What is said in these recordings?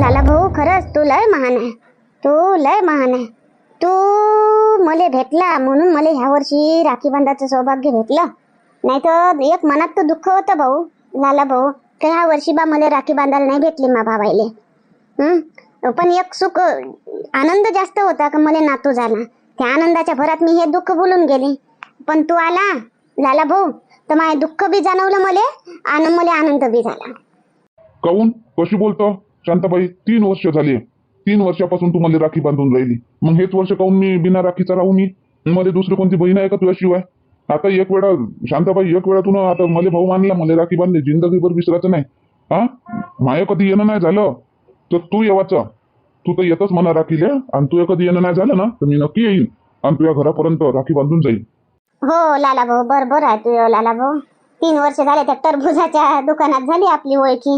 लाला भाऊ खरंच तू लय महान आहे. तू लय महान आहे. तू मले भेटला म्हणून मला ह्या वर्षी राखी बांधाचं सौभाग्य भेटलं. नाही तर एक मनात तर दुःख होतं भाऊ लाला भाऊ. का ह्या वर्षी बा मला राखी बांधायला नाही भेटली मा भावायले पण एक सुख आनंद जास्त होता का मला नातू झाला. त्या आनंदाच्या भरात मी हे दुःख बोलून गेले. पण तू आला लाला भाऊ. तर माझे दुःख बी जाणवलं मले आणि मला आनंद बी झाला. कौन कशी बोलतो? शांताबाई तीन वर्ष झाली. तीन वर्षापासून तू मला राखी बांधून राहिली. मग हेच वर्ष काहून मी बिना राखीचा राहू मी? मध्ये दुसरी कोणती बहीण आहे का तुझ्याशिवाय? आता एक वेळा शांताबाई एक वेळा तुला आता मला भाऊ मानला मला राखी बांधली जिंदगीभर विसरायचं नाही. हा? माय कधी येणं नाही झालं? तर तू येवाचं तू तर येतच मला राखीले. आणि तू कधी येणं नाही झालं ना तर मी नक्की येईन. आणि तुझ्या घरापर्यंत राखी बांधून जाईल हो लाला भाऊ बरोबर आहे तू लाला भाऊ. तीन वर्ष झाले त्या टरबुजाच्या दुकानात झाली आपली ओळखी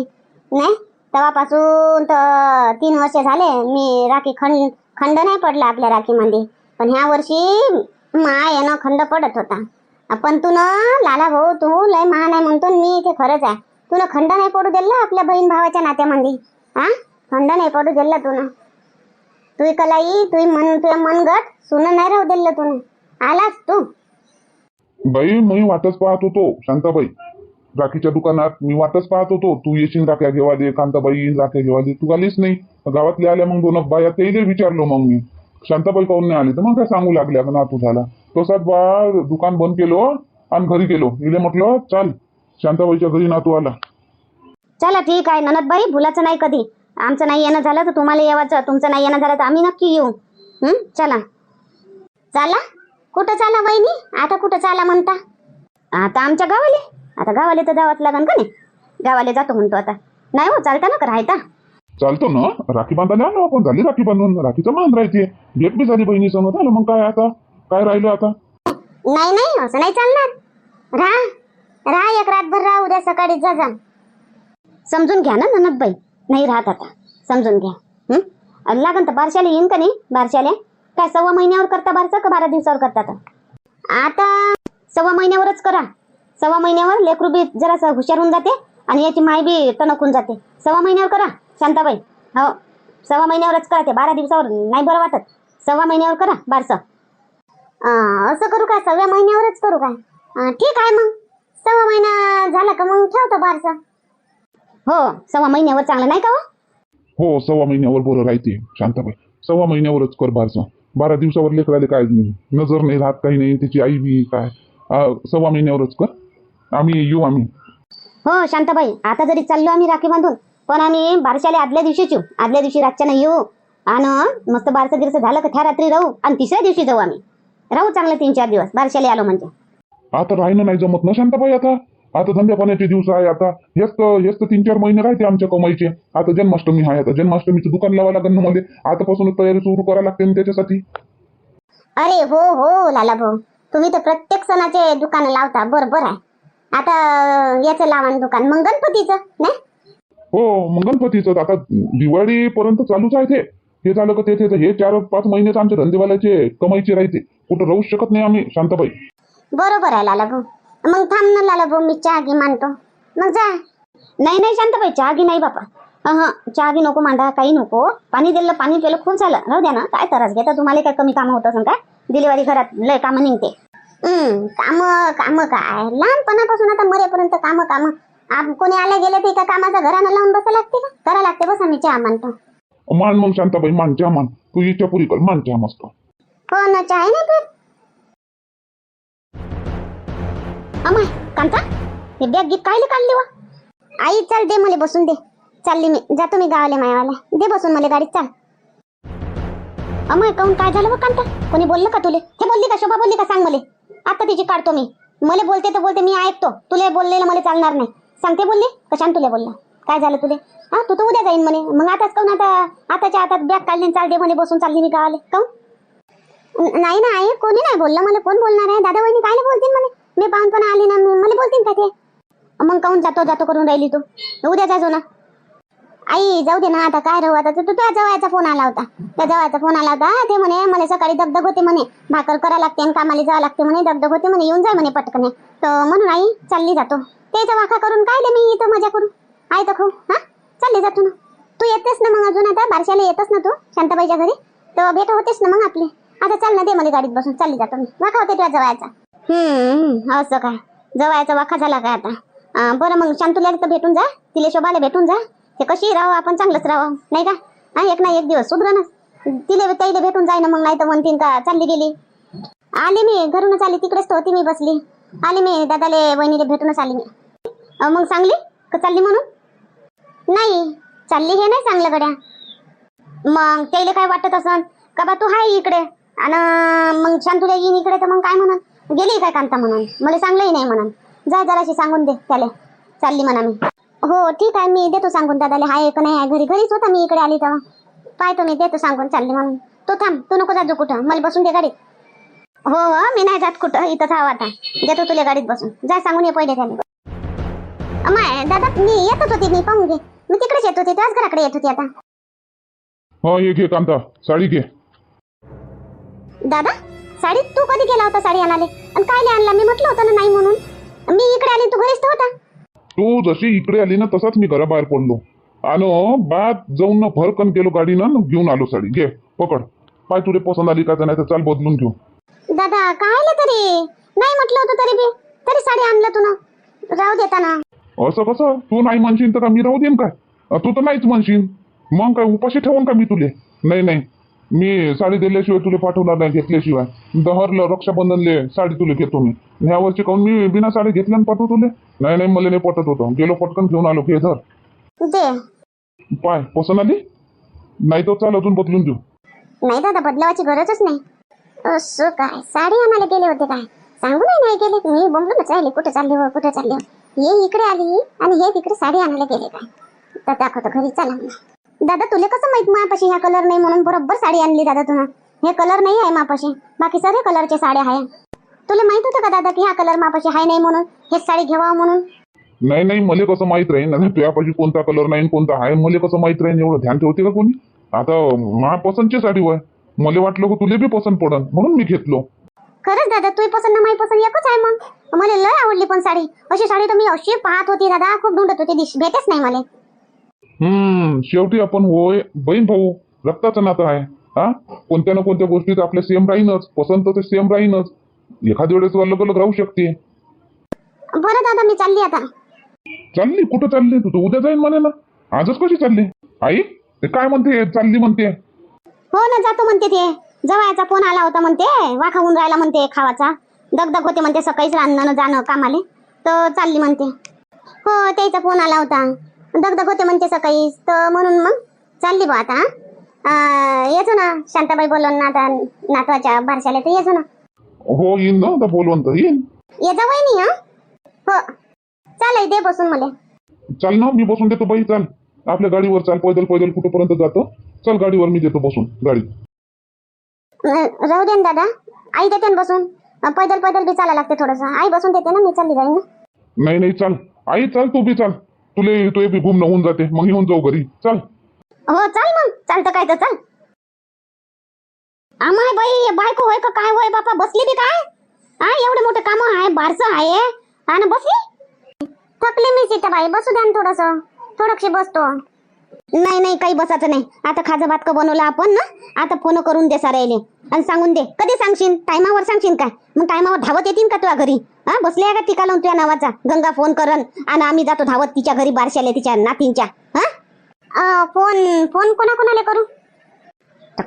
नाही? तेव्हापासून तर तीन वर्ष झाले मी राखी खंड खंड नाही पडला आपल्या राखीमध्ये. पण ह्या वर्षी माय येणं खंड पडत होता. पण तू ना लाला भाऊ तू लय महान आहे म्हणतो मी ते खरंच आहे. तू ना खंड नाही पडू दिला आपल्या बहीण भावाच्या नात्यामध्ये. हा? खंड नाही पडू दिला तू ना. तुही कलाई तुही मन तुझ्या मनगट सुन नाही राहू दिलं तू आलास तू. बाई मी वाटच पाहत होतो शांताबाई. राखीच्या दुकानात मी वाटच पाहत होतो. तू येशील राख्या घेवा दे कांताबाई येईन राख्या घेवा दे. तू आलीच नाही. गावातले आल्या मग दोन बाया ते विचारलो मग मी. शांताबाई काऊन नाही आली? तर मग काय सांगू लागल्या ना तू झाला. तसाच बा दुकान बंद केलो हो, आणि घरी गेलो. इले म्हटलं चाल. शांताबाईच्या घरी नातू आला. चला ठीक आहे. ननदबाई भुलाचं नाही कधी. आमचं नाही येणं झालं तर तुम्हाला येवायचं तुमचं नाही येणं झालं तर आम्ही नक्की येऊ. हं? चला. चला? कुठं चाला वहिनी? आता कुठं चाला म्हणता? आता आमच्या गावाले? आता गावाले तर जावंच लागन का नाही? गावाले जातो म्हणतो आता. नाही हो चालता ना का राहता चालतो ना. राखी बांधायला आलो आपण. झाली राखी बांधून. राखीचं मान राहते भेट बी झाली बहिणी समोर. आलं मग काय आता? काय राहिलं आता? नाही नाही असं नाही चालणार. राहा. राहा एक रातभर राहा. उद्या सकाळी जा जा. समजून घ्या ना ननदबाई. नाही राहत आता. समजून घ्या. हं? आणि लागन तर बारशाले येईन का नाही? बारशाले? काय सव्वा महिन्यावर करता बारसा का बारा दिवसावर करता? आता सव्वा महिन्यावरच करा. सव्वा महिन्यावर लेकरू बी जरा हुशार होऊन जाते आणि याची माय बी टणक होऊन जाते. सव्वा महिन्यावर करा शांताबाई. हो सव्वा महिन्यावरच करा ते बारा दिवसावर नाही बरं वाटत. सव्वा महिन्यावर करा बारसं. असं करू काय सव्वा महिन्यावरच करू काय ठीक आहे मग. सव्वा महिना झाला का मग ठेवतो बारसं. हो सव्वा महिन्यावर चांगलं नाही का हो? हो? सव्वा महिन्यावर बरं राहते शांताबाई. सव्वा महिन्यावरच कर बारसं. बारा दिवसावर लेकराले काय नजर नाही राहत काही नाही त्याची आई बी काय. सव्वा महिन्यावरच कर. आम्ही येऊ आम्ही. हो शांताबाई. आता जरी चाललो आम्ही राखी बांधून पण आम्ही बारशाले आदल्या दिवशीच येऊ. आदल्या दिवशी रातच्यानं येऊ. आणि मस्त बारसं गिरसं झालं का त्या रात्री राहू. आणि तिसऱ्या दिवशी जाऊ आम्ही. राहू चांगलं तीन चार दिवस. बारशाले आलो म्हणजे. आता राहणं नाही जमत ना शांताबाई आता. आता धंद्या पाण्याचे दिवस आहे आता. हेच तर हेच तर तीन चार महिने राहते आमच्या कमाईचे. आता जन्माष्टमी आहे. आता जन्माष्टमीचं दुकान लावा लागेल ना मध्ये आतापासूनच तयारी सुरू करावी लागते ना त्याच्यासाठी. अरे हो हो लाला भाऊ तुम्ही तर प्रत्येक सणाचे दुकान लावता. बरोबर आहे. आता याचं लावा ना दुकान. मग गणपतीचं नाही हो मग गणपतीचं. आता दिवाळीपर्यंत चालूच आहे ते. हे झालं का ते ते- हे चार पाच महिनेच आमच्या धंदेवाल्याचे कमाईचे राहते. कुठं राहूच शकत नाही आम्ही शांताबाई. बरोबर आहे लाला भाऊ मग थांब ना लाला भाऊ मी चहा घे मानतो. मग जा. नाही नाही शांताबाई चहा घे नाही बापा. हा चहा घे नको मांडा काही नको. पाणी दिलं पाणी पिलं खूप झालं. राहू द्या ना काय त्रास घेता? तुम्हाला काय कमी कामं होत असेल काय डिलिव्हरी घरात लय कामं निघते. काम काम काय? लहानपणापासून आता मरेपर्यंत काम काम. कोणी आले गेले ते एका कामाचा घरानं लावून बसा लागते का? करा लागते बसा मी चहा मानतो मान मग शांताबाई मान चहा मान. तू इच्छा पुरी कर मान चहा मस्त. हो ना चहा नाही पित अमाय कांता हे बॅग गीत कायले काढली वा? आई चल दे मला बसून दे. चालली मी. जातो मी गावाले मायावाला दे बसून मला गाडीत चाल. अमाय काऊन काय झालं व कांता? कोणी बोललं का तुले? हे बोलली का? शोभा बोलली का? सांग मला. तिची काढतो मी. मला बोलते तर बोलते मी ऐकतो. तुला बोललेलं मला चालणार नाही. सांगते बोलली? कशान तुला बोलला काय झालं तुले? हा तू तर उद्या जाईन म्हणे. मग आताच काऊन आता आताच्या आता बॅग काढली चालते म्हणे बसून चालली मी गावाले. काऊन नाही ना आई कोणी नाही बोललं मला. कोण बोलणार आहे? दादा वहिनी काय बोलतील मला मी पाहून पण आली ना मला बोलतील का ते? मग काऊन जातो जातो करून राहिली तू? उद्या जाजो ना. आई जाऊ दे ना आता काय राहू आता तू तुझ्या जवळचा फोन आला होता. त्या जवळचा फोन आला होता ते म्हणे मला सकाळी दगदग होते म्हणे. भाकर करा लागते आणि कामाला जावं लागते म्हणे दगदग होते म्हणे येऊन जाय म्हणे पटकन. तर म्हणून आई चालली जातो. त्याचा वाखा करून काय दे मी इथं मजा करू? आई तर खाऊ हा? चालली जातो ना. तू येतेस ना मग अजून आता? बारशाला येतस ना तू? शांताबाईच्या घरी? तर भेट होतेस ना मग आपली? आता चाल ना दे मला गाडीत बसून. चालली जातो मी. वाखा होते तुझ्या जवळचा. हम्म असं काय? जवळचा वाखा झाला काय आता? बरं मग शांतुला तर भेटून जा. तिले शोभाला भेटून जा. ते कशी राहू आपण चांगलंच राहावं. नाही का? हा एक ना एक दिवस सुधरणच तिले त्याईले भेटून जाईन ना मग नाही तर म्हणतीन का चालली गेली. आले मी घरूनच आली. तिकडेच तर होती मी बसली. आली मी दादाले वहिनीले भेटूनच आली मी. मग सांगली? का चालली म्हणून? नाही चालली हे नाही सांगलं गड्या मग त्याला काय वाटत असन? का बा तू हाय इकडे? आणि मग शांतुला येईन इकडे तर मग काय म्हणून? गेली काय कांता म्हणून? मला सांगलंही नाही म्हणून. जा जराशी सांगून दे त्याला. चालली म्हणा मी. हो ठीक आहे मी देतो सांगून दादाले. हाय का नाही आहे घरी घरीच होता मी इकडे आली तेव्हा पाहतो मी देतो सांगून चालली म्हणून. तू थांब तू नको जाजो कुठं. मला बसून दे गाडीत. हो हो मी नाही जात कुठं. इथंच हवा आता. देतो तुला गाडीत बसून. जा सांगून ये पहिले त्याला. अमाय दादा मी येतच होती मी पाहून घे. मी तिकडेच येत होती त्याच घराकडे येत होती आता. हा ये घे कांता. साडी घे. दादा साडी? तू कधी गेला होता साडी आणाले आणि काय आणला? मी म्हटलं होतं ना नाही म्हणून. मी इकडे आली तू घरीच तर होता. तू जशी इकडे आली ना तसाच मी घराबाहेर पडलो. आणि बाद जाऊन ना भरकन गेलो गाडीनं न घेऊन आलो साडी. घे पकड. पाय तुले पसंत आली का नाही तर चाल बदलून घेऊ. दादा काय तरी? नाही म्हटलं होतं तरी बी. तरी साडी आणलं तू ना राहू देता ना असं कसं? तू नाही म्हणशील तर का मी राहू देईन काय? तू तर नाहीच म्हणशील मग काय उपाशी ठेवून का मी तुले? नाही नाही. मी साडी दिल्याशिवाय तुले पाठवणार नाही घेतल्याशिवाय. दहरलं रक्षाबंधनले साडी तुले घेतो मी. ह्या वर्षी काऊन मी बिना साडी घेतल्या आणि पाठवतो तुले? नाही नाही मला नाही पटत होतं. गेलो पटकन घेऊन आलो घे धर. दे पाय पसंत आली नाही तर चाल अजून बदलून देऊ नाही दादा बदलावाची गरजच नाही. असं काय? साडी आणायला गेले होते काय? सांगूनही नाही गेले. मी बोंबलूनच राहिले. कुठे चालले हो कुठे चालले हो? हे इकडे आली आणि हे तिकडे साडी आणायला गेले काय? तर दाखवतो घरी चला. दादा तुला कसं माहीत मापाशी ह्या कलर नाही म्हणून बरोबर साडी आणली दादा तुला हे कलर नाही आहे मापाशी बाकी सर्व कलरचे साड्या आहे. तुला माहीत होतं का दादा की हा कलर मापाशी आहे नाही म्हणून? हेच साडी घेवा म्हणून? नाही नाही मला कसं माहीत राहील ना तुझ्यापाशी कोणता कलर नाही कोणता आहे मला कसं माहीत राहील एवढं ध्यान ठेवते का कोणी? आता मा पसंतची साडी होय मला वाटलं की तुले बी पसंत पडन म्हणून मी घेतलो. खरंच दादा तुही पसंत ना माही पसंत एकच आहे मग. मला लय आवडली पण साडी. अशी साडी तर मी अशी पाहत होती दादा खूप ढूंढत होती. भेटेच नाही मला. हम्म शेवटी आपण होय बहीण भाऊ रक्ताचं नातं आहे हा? कोणत्या ना कोणत्या गोष्टीत आपल्या सेम राहीनच पसंत तर सेम राहीनच. एखाद्या वेळेस अलग अलग राहू शकते. बरं दादा मी चालली आता. चालली? कुठं चालली? तू तर उद्या जाईन म्हणे ना आजच कशी चालली? आई ते काय म्हणते? चालली म्हणते. हो ना जातो म्हणते ते. जवळचा फोन आला होता म्हणते. वाखा होऊन राहिला म्हणते खावाचा. दगदग होते म्हणते सकाळीच राहणं जाणं कामाले. तर चालली म्हणते. हो त्याचा फोन आला होता. दगदग होते म्हणते सकाळीच तर म्हणून मग चालली बा आता येतो ना. शांताबाई बोलवून ना आता नातवाच्या बारशाला तर येतो ना. हो येईन ना. आता बोलवंत येईन. ये जा वहिनी हा. हो. चालेल दे बसून मला. चाल ना. मी बसून देतो. बाई चाल. आपल्या गाडीवर चाल. पैदल पैदल कुठपर्यंत जातो? चल गाडीवर मी देतो बसून. गाडी. अं, राहू दे ना दादा. आई देते ना बसून. अं, पैदल पैदल बी चालायला लागते थोडंसं. आई बसून देते ना मी चालली जाईन ना. नाही नाही चाल. आई चाल तू बी चाल. तुले तो बी घुमणं होऊन जाते. मग येऊन जाऊ घरी. चाल. हो चाल मग. चालतं काय तर चाल. आमाय बाई बायको होय का काय होय बापा? बसली बी काय? हा एवढे मोठे काम आहे बारसं आहे. आणि बसली? थकली मी सीता बाई बसू द्या ना थोडस. थोडक्षी बसतो. नाही नाही काही बसायचं नाही. आता खाजा भात का बनवला आपण ना? आता फोन करून दे सारायले आणि सांगून दे. कधी सांगशील? टायमावर सांगशील काय? मग टायमावर धावत येतील का तुझ्या घरी? हा? बसले आहे का टिका लावून तुझ्या नावाचा? गंगा फोन करन आणि आम्ही जातो धावत तिच्या घरी बारशाले तिच्या नातींच्या. हा? फोन फोन कोणा कोणाला करू?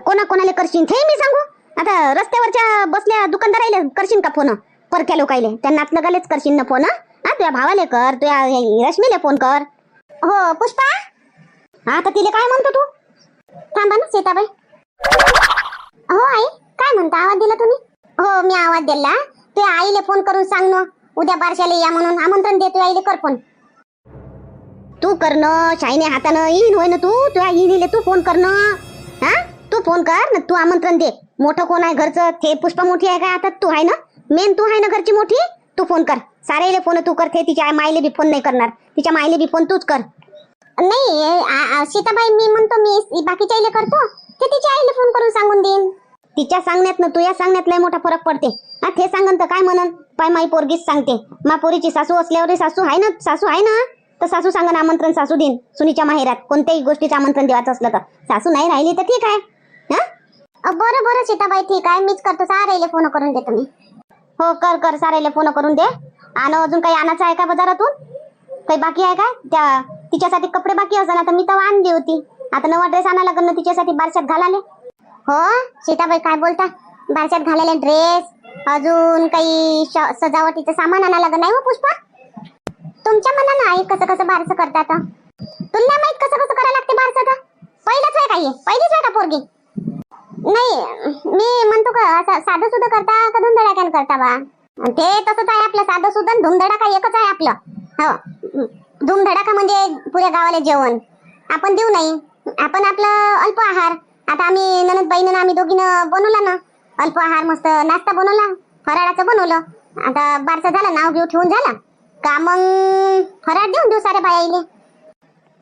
कोणा कोणाला करशील? हे मी सांगू. आता रस्त्यावरच्या बसल्या दुकानदारायला करशील का फोन? परक्या लोकायले. त्या नातलगालेच करशील ना फोन हा? तुझ्या भावाले कर तुझ्या रश्मीले फोन कर. हो पुष्पा? हा तर तिला काय म्हणतो तू? थांबा ना सीताबाई. हो आई काय म्हणता? आवाज दिला तुम्ही? हो मी आवाज दिला. ते आईले फोन करून सांग ना. उद्या बारशाला या म्हणून आमंत्रण दे तुझ्या आईले कर फोन तू करणं शाईने हातानं येईन होय ना तू? तुझ्या येईनीले तू फोन करणं हा? तू फोन कर ना तू आमंत्रण दे. मोठं कोण आहे घरचं? ते पुष्पा मोठी आहे का आता? तू आहे ना? मेन तू आहे ना घरची मोठी? तू फोन कर. सारेले फोन तू कर ते तिच्या मायले बी फोन नाही करणार. तिच्या मायले बी फोन तूच कर. नाही आ- आ- सीताबाई मी म्हणतो मी बाकीच्या आईले करतो. ते तिच्या आईला फोन करून सांगून देईन. तिच्या सांगण्यात ना तुझ्या सांगण्यात लय मोठा फरक पडते. हा ते सांगन तर काय म्हणन? पाय माई पोरगीच सांगते. मा पोरीची सासू असल्यावर सासू आहे ना? सासू आहे ना? तर सासू सांगन आमंत्रण सासू देईन सुनीच्या माहेरात. कोणत्याही गोष्टीचं आमंत्रण द्यायचं असलं तर. सासू नाही राहिली तर ठीक आहे. हा? बरं बरं सीताबाई ठीक आहे. मीच करतो. सारेले फोन करून देतो मी. हो कर कर. सारेले फोन करून दे. आणि अजून काही आणायचं आहे का बाजारातून? काही बाकी आहे का त्या तिच्यासाठी कपडे बाकी असं तर मी तर आणली होती. आता नवा ड्रेस आणा लागेल ना तिच्यासाठी बारशात घालाले. हो सीताबाई काय बोलता? बारशात घालायला ड्रेस अजून काही सजावटीचं सामान आणा लागेल नाही हो पुष्पा? तुमच्या मनानं आई कसं कसं बारसं करतात तुला नाही माहीत कसं कसं करायला लागते बारसं का पहिलंच आहे काही पहिलीच आहे का पोरगी? नाही मी म्हणतो का असं साधं सुद्धा करता का धुंदडा करता बा? ते तसंच आहे आपलं साधं सुद्धा धुंदडा काही एकच आहे आपलं. हो. धुमधडाका म्हणजे पुऱ्या गावाला जेवण. आपण देऊ नाही. आपण आपलं अल्प आहार. आता आम्ही ननद बहिणीनं आम्ही दोघीनं बनवला ना. अल्प आहार मस्त नाश्ता बनवला. फराळाचं बनवलं. आता बारसं झालं नाव घेऊ ठेवून झालं. का मग फराळ देऊन देऊ साऱ्या बायाईले?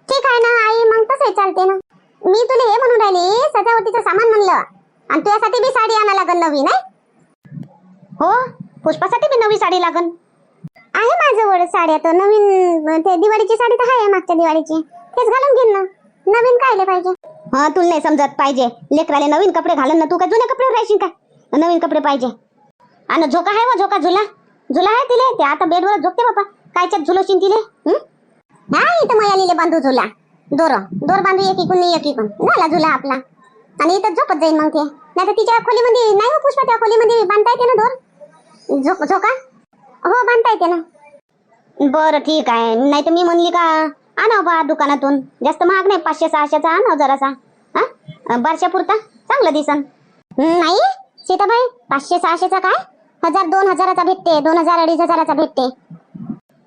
ठीक आहे ना आई. मग तसंही चालते ना. मी तुला हे म्हणून राहिली सजावटीचं सामान म्हणलं. आणि तुझ्यासाठी बी साडी आणा लागन नवीन नाही? हो? पुष्पासाठी बी नवी साडी लागन. आहे माझ्याजवळ साड्या तर. नवीन ते दिवाळीची साडी तर आहे मागच्या दिवाळीची. तेच घालून घेईन ना. नवीन कायले पाहिजे. हा तुला नाही समजत पाहिजे. लेकराले नवीन कपडे घालून ना तू काय जुने कपडे राहशील का? नवीन कपडे पाहिजे. आणि झोका आहे व झोका झुला. झुला आहे तिले. ते आता बेडवर झोपते बापा. कायच्यात झुलोशीन तिले? हा? इथं मयालीले बांधू झुला. दोर. दोर बांधू एक इकून एक इकून. झाला झुला आपला. आणि इथं झोपत जाईल मग ते. नाही तर तिच्या खोलीमध्ये नाही हो पुष्पा त्या खोलीमध्ये बांधता येते ना दोर? झोक झोका? हो बांधता येते ना. बरं ठीक आहे. नाही तर मी म्हणली का आणा बा दुकानातून. जास्त महाग नाही पाचशे सहाशेचा आणा जरासा. हा? बारशा पुरता. चांगलं दिसन. नाही सीताबाई पाचशे सहाशेचा काय? हजार दोन हजाराचा भेटते. दोन हजार अडीच हजाराचा भेटते.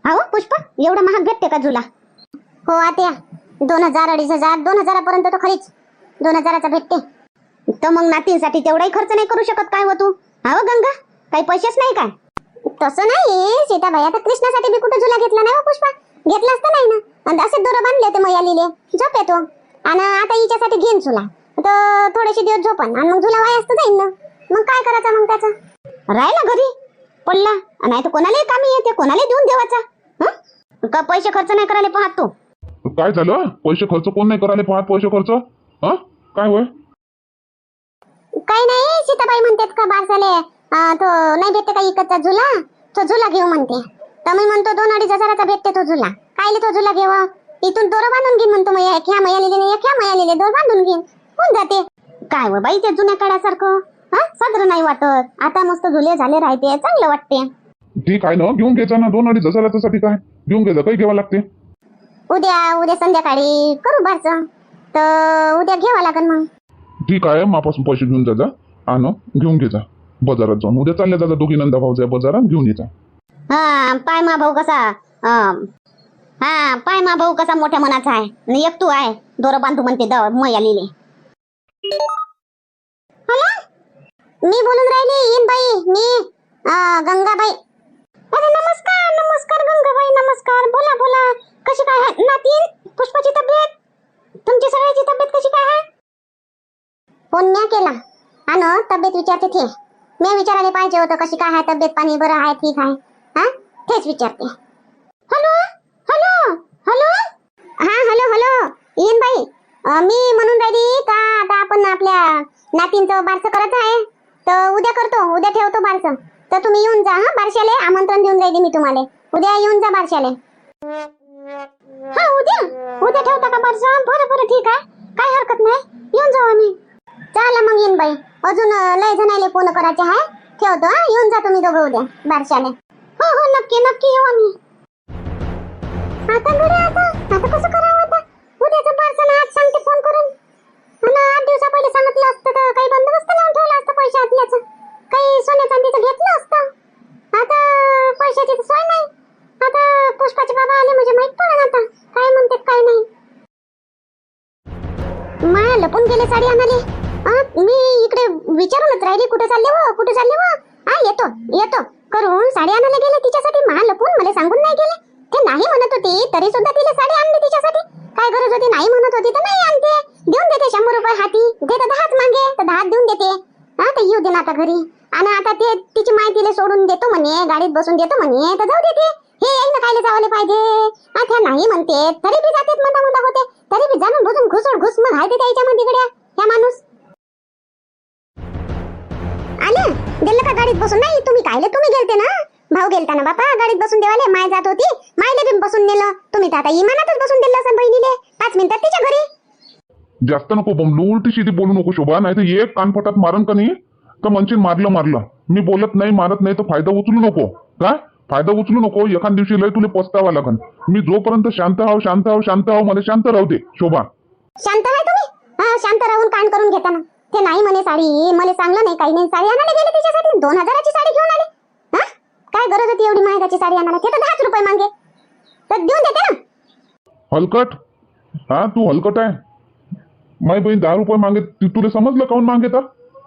हो पुष्पा एवढा महाग भेटते का झुला? हो आत्या. दोन हजार अडीच हजार दोन हजारापर्यंत तर खरीच. दोन हजाराचा भेटते. तर मग नातींसाठी तेवढाही खर्च नाही करू शकत काय हो तू? हा हो गंगा काही पैसेच नाही काय? तसं नाही सीताबाई आता कृष्णासाठी बी कुठे झुला घेतला नाही हो पुष्पा? घेतला असता नाही ना. आणि असे दोरं बांधले होते मयालीले झोप येतो. आणि आता हिच्यासाठी घेईन झुला. तर थोडेसे दिवस झोपन. आणि मग झुला वाया असतं जाईन ना. मग काय करायचं मग त्याचं? राहिला घरी. पडला. नाही तर कोणालाही कामी येते. कोणाला देऊन देवाचा. हं? का पैसे खर्च नाही करायला पाहत तू? काय झालं? पैसे खर्च कोण नाही करायला पाहत पैसे खर्च? हा? काय होय? काही नाही. सीताबाई म्हणतात का बारसाले तो नाही भेटते का इकडचा झुला? तो झुला घेऊ म्हणते. तर मी म्हणतो दोन अडीच हजाराचा भेटते तो झुला. कायले तो झुला घेवा इथून दोरं बांधून घेईन म्हणतो मग एक ह्या मया लिहिले एक ह्या मया लिहिले दोर बांधून घेईन होऊन जाते. काय व बाई ते जुन्या काळासारखं? हा? साजरं नाही वाटत. आता मस्त झुले झाले राहते चांगलं वाटते. ठीक आहे ना घेऊन घ्यायचा ना दोन अडीच हजाराच्या साठी काय? घेऊन घ्यायचं काही घ्यावं लागते. उद्या उद्या संध्याकाळी करू बारचं तर उद्या घ्यावा लागेल मग. ठीक आहे मापासून पैसे घेऊन जा. आण घेऊन घे जा. बाजारात जाऊन. उद्या चालल्या जा दोघी नंदा भाऊ बाजारात घेऊन येजा हा पाय मा भाऊ कसा अं, हा पाय मा भाऊ कसा मोठ्या मनाचा आहे. आणि एक तू आहे दोर बांधू म्हणते दव मया लिहिले हॅलो? मी बोलून राहिली इन बाई मी अं, गंगाबाई. अरे नमस्कार नमस्कार गंगाबाई नमस्कार. बोला बोला. कशी काय आहे? नातीन? पुष्पाची तब्येत? तुमची सगळ्याची तब्येत कशी काय आहे? फोन म्या केला. आणि तब्येत विचारते थे. मी विचारायला पाहिजे होतं कशी काय आहे तब्येत पाणी बरं आहे ठीक आहे. हा? तेच विचारते. हॅलो? हॅलो? हॅलो? हा हॅलो हॅलो. येईन बाई. मी म्हणून राहिली का आता आपण आपल्या नातींचं बारसं करत आहे? तर उद्या करतो. उद्या ठेवतो बारसं. तर तुम्ही येऊन जा हा बारशाले. आमंत्रण देऊन राहिली मी तुम्हाला. उद्या येऊन जा बारशाले. हा उद्या? उद्या ठेवता का बारसं? बरं बरं ठीक आहे. काय हरकत नाही. येऊन जाऊ आम्ही. चला मग येईन बाई. अजून लय लय जणाले फोन करायचे आहे ठेवतो हा. येऊन जा तुम्ही दोघं उद्या बारशाले. हो हो नक्की नक्की येऊ आम्ही. आता गड्या आता. आता कसं करावं आता? उद्याचं पार्सल आज सांगते फोन करून. आणि आठ दिवसा पहिले सांगितलं असतं तर काही बंदोबस्त लावून ठेवला असतं पैसे आतल्याचं. काही सोन्या चांदीचं घेतलं असतं. आता पैशाची तर सोय नाही. आता पुष्पाचे बाबा आले म्हणजे माहीत पडेल आता. काय म्हणतात काय नाही. माया लपून गेले साडी आणाले मी इकडे विचारूनच राहिली कुठे चालले व हो, कुठे चालले व हो? हा येतो येतो. करून साडी आणायला गेले तिच्यासाठी? मा लपून मला सांगून नाही गेले. ते नाही म्हणत होती तरी सुद्धा तिला साडी आणली तिच्यासाठी. काय गरज होती? नाही म्हणत होती तर नाही आणते. देऊन देते शंभर रुपये हाती. दे तर दहाच मागे तर दहाच देऊन देते. हा तर येऊ दे ना आता घरी. आणि आता ते तिची माय तिला सोडून देतो म्हणे गाडीत बसून देतो म्हणे तर जाऊ देते हे येईल ना खायला जावले पाहिजे. हा त्या नाही म्हणते. तरी बी जातात म्हणता म्हणता होते. तरी बी जाणून बसून घुसड घुस मग आहे त्याच्यामध्ये गड्या ह्या माणूस का गाडीत बसून? नाही तुम्ही कायले? तुम्ही गेलते ना? भाऊ गेलता ना बापा गाडीत बसून देवाले माय जात होती. मायले बी बसून नेलं. तुम्ही तर आता इमानातच बसून दिलं असं बहिणीले. पाच मिनिटात तिच्या घरी. जास्त नको बोंबलू उलटी शिटी बोलू नको शोभा नाही तर एक कानफटात मारन का नाही? तर म्हणशील मारलं मारलं. मी बोलत नाही मारत नाही तर फायदा उचलू नको. काय? फायदा उचलू नको एखाद दिवशी लय तुला पस्तावा लागन. मी जोपर्यंत शांत हाव शांत हाव शांत हाव मला शांत राहू दे शोभा. शांत आहे तुम्ही? हा शांत राहून कान करून घेता हे नाही म्हणे साडी. मला सांगलं नाही काही नाही. साडी आणायला गेले तिच्यासाठी दोन हजाराची साडी घेऊन आले. हा? काय गरज होती एवढी महागाची साडी आणायला? ते तर दहाच रुपये मागे. तर देऊन देते ना. हलकट? हा तू हलकट आहे. माई बहीण दहा रुपये मागे ती- तुला समजलं काऊन मागे तर?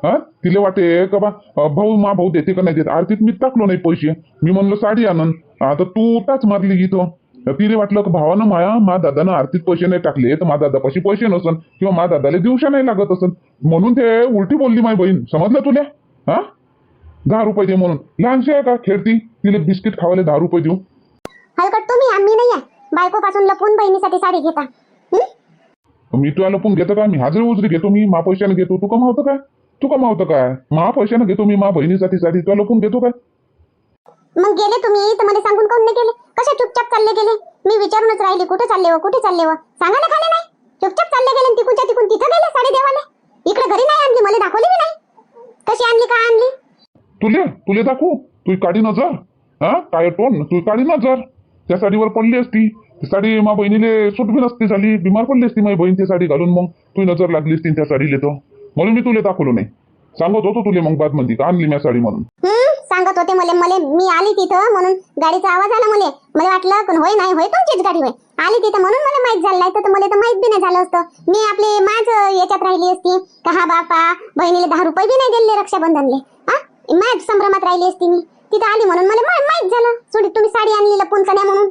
हा? तिला वाटे का बा अं, भाऊ मा भाऊ देते का नाही देत? आरतीत मी टाकलो नाही पैसे. मी म्हणलं साडी आणन. आता तू टाच मारली इथं. तर तिला वाटलं की भावानं माया मा दादानं आरतीत पैसे नाही टाकले तर मा दादापाशी पैसे नसन किंवा मा दादाला दिवशा नाही लागत असन. म्हणून ते उलटी बोलली माई बहीण. समजलं तुला? हा? दहा रुपये दे म्हणून. लहानशी आहे का? खेळती. तिला बिस्किट खावायला दहा रुपये देऊ. हलकट तुम्ही आम्ही नाही आहे. बायको पासून लपून बहिणीसाठी साडी घेता. हं? मी तुला लपून घेतो काय मी हाजरी उजरी घेतो मी मा पैशाने घेतो. तू कमावतं काय? तू कमावतं काय? मा पैशाने घेतो मी मा बहिणीसाठी साठी तुला लपून घेतो काय? मग गेले तुम्ही तर मला सांगून कोण नाही गेले? कसे चुपचाप चालले गेले? मी विचारूनच राहिली हो, कुठे चालले हो? व कुठे चालले व सांगा ना खाले नाही. चुपचाप चालले गेले तिकूनच्या तिकून तिथं गेले साडी देवाले. इकडे घरी नाही आणली मला दाखवली बी नाही. कशी आणली का आणली? तुले तुले दाखवू? तू काढी नजर. हा? काय टोन तू काढी नजर. त्या साडीवर पडली असती. ती साडी मा बहिणीले सुट बी नसती झाली. बिमार पडली असती माझी बहीण ती साडी घालून मग. तू नजर लागली असती त्या साडीले तो. म्हणून मी तुले दाखवलो नाही. सांगत होतो तुले मग बादमध्ये का आणली मी साडी म्हणून. हम्म सांगत होते मले मले मी आली तिथं म्हणून गाडीचा आवाज आला मले. मला वाटलं पण होय नाही होय तुमचीच गाडी होय. आली तिथं म्हणून मला माहीत झालं नाही तर मला तर माहीत बी नाही झालं असतं. मी आपली माझ याच्यात राहिली असती का हा बापा बहिणीला दहा रुपये बी नाही दिले रक्षाबंधनले. हा? माझ संभ्रमात राहिली असती मी. तिथं आली म्हणून मला माहीत झालं. सोडी तुम्ही साडी आणली लपून का नाही म्हणून?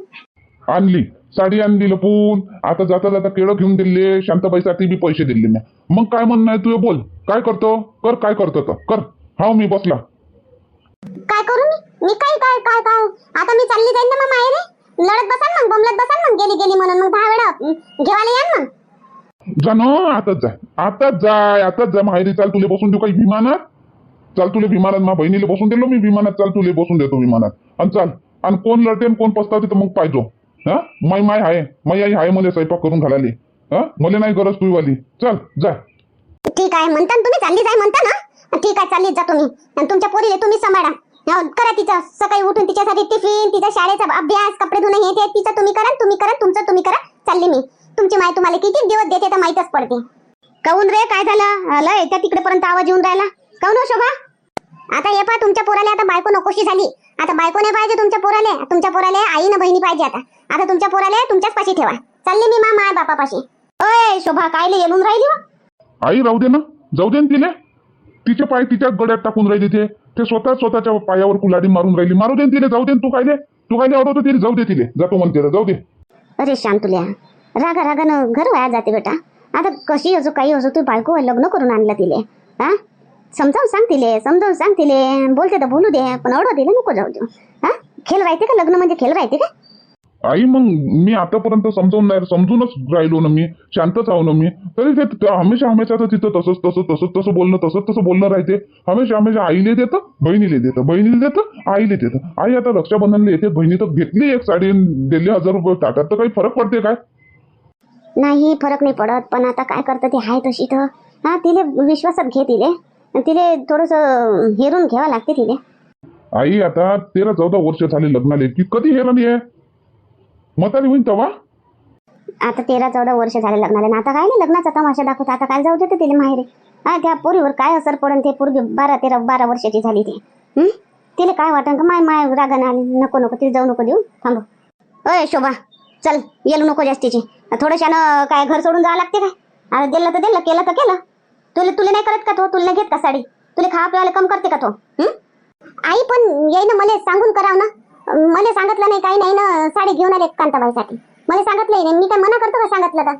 आणली. साडी आणली लपून. आता जाता जाता केळं घेऊन दिले शांताबाईसाठी बी पैसे दिले मी. मग काय म्हणणं आहे तुझं बोल. काय करतो? कर काय करतो तर कर. हा मी बसला. काय करू मी? मी काय काय काय काय? आता मी चालली जाईन ना मग माहेरी? लढत बसाल मग बोंबलत बसाल मग गेली गेली म्हणून मग दहा वेळा घेवायला याल मग. जा ना आताच जाय आताच जाय आताच जा. माहेरी चाल तुले बसून देऊ काही विमानात? चाल तुले विमानात मा बहिणीला बसून दिलो मी विमानात. चाल तुले बसून देतो विमानात. आणि चाल. आणि कोण लढते आणि कोण पसतावते तर मग पाहिजो हा? माय माय आहे माय आई आहे मला स्वयंपाक करून घालाली हा? मला नाही गरज तुझी वाली चल जा. ठीक आहे म्हणता ना तुम्ही चालली जाय म्हणता ना. ठीक आहे चाललीच जा तुम्ही. आणि तुमच्या पोरीले तुम्ही सांभाळा. हो, करा तिचं. सकाळी उठून तिच्यासाठी टिफिन तिचा शाळेचा अभ्यास कपडे धुणं हे ते तिचं तुम्ही करा तुम्ही करा तुमचं तुम्ही करा. चालली मी. तुमची माय तुम्हाला किती दिवस देते तर माहीतच पडते. काऊन रे काय झालं? आलं येत्या तिकडेपर्यंत आवाज येऊन राहिला. काऊन हो शोभा? आता हे पहा तुमच्या पोराला आता बायको नकोशी झाली. आता बायको नाही पाहिजे तुमच्या पोराले. तुमच्या पोराले आई ना बहिणी पाहिजे आता. आता तुमच्या पोराले तुमच्याच पाशी ठेवा. चालली मी मा माय बापापाशी. ओय शोभा कायले येऊन राहिली हो? आई राहू दे ना. जाऊ दे ना तिले. तिचे पाय तिच्याच गड्यात टाकून राहिली ते. ते स्वतः स्वतःच्या पायावर कुलाडी मारून राहिली. मारू दे ना तिले जाऊ दे ना तू कायले. तू कायले अडवतो तिले जाऊ दे तिले. जातो म्हणते रे, जाऊ दे. अरे शांतुल्या रागा रागानं घर वाया जाते बेटा. आता कशी असो काही असो तू बायको लग्न करून आणलं तिले. हा? समजावून सांग तिले समजावून सांग तिले बोलते तर बोलू दे पण अडव दिले नको जाऊ देऊ. हा? खेळ राहते का लग्न म्हणजे खेळ राहते का? आई मग मी आतापर्यंत समजावून नाही समजूनच राहिलो ना मी. शांतच आहो ना मी. तरी ते ते हमेशा हमेशा तर तिथं तसंच तसं तसंच तसं बोलणं तसंच तसं बोलणं राहते. हमेशा हमेशा आईले देतं बहिणीले देतं. बहिणीले देतं आईले देतं. आई आता रक्षाबंधनला येते बहिणी तर घेतली एक साडी आणि दिले हजार रुपये ताटात. तर काही फरक पडते काय? नाही फरक नाही पडत पण आता काय करतं ते? आहे तशी तर. हा तिले विश्वासात घे तिले. तिले थोडस हेरून घ्यावं लागते तिले. आई आता तेरा चौदा वर्ष झाले लग्नाले की कधी हेरा नाही आहे? म्हातारी होईन तेव्हा? आता तेरा चौदा वर्ष झाले लग्नाला आणि आता काय नाही लग्नाचा तमाशा दाखवता. आता काय जाऊ देते तिला माहेरी? हा त्या पोरीवर काय असर पडन? ते पोरगी बारा तेरा बारा वर्षाची झाली ती. हं? तिला काय वाटन? का माय माय रागानं आली? नको नको तिला जाऊ नको देऊ. थांब अय शोभा चल येलो नको जास्तीची. थोडंशानं काय घर सोडून जावं लागते काय? आता दिलं तर दिलं केलं तर केलं. तुला तुला नाही करत का तो? तुला घेत का साडी? तुला खावा प्यायला कम करते का तो? आई पण येई ना मला सांगून कराव ना. मला सांगितलं नाही काही नाही ना साडी घेऊन आले कांताबाईसाठी मला सांगितलंही नाही. मी काय मना करतो का सांगितलं तर?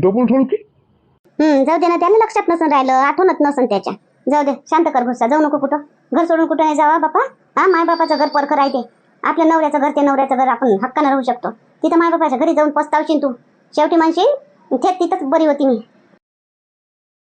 डबल हम्म जाऊ दे ना त्याला लक्षात नसून राहिलं आठवणत नसून त्याच्या. जाऊ दे शांत कर गुस्सा जाऊ नको कुठं. घर सोडून कुठं नाही जावा बापा. हा माय बापाचं घर परखं राहते. आपल्या नवऱ्याचं घर ते नवऱ्याचं घर आपण हक्कानं राहू शकतो. तिथं मायबापाच्या घरी जाऊन पस्तावशील तू. शेवटी म्हणशील थेट तिथंच बरी होती मी.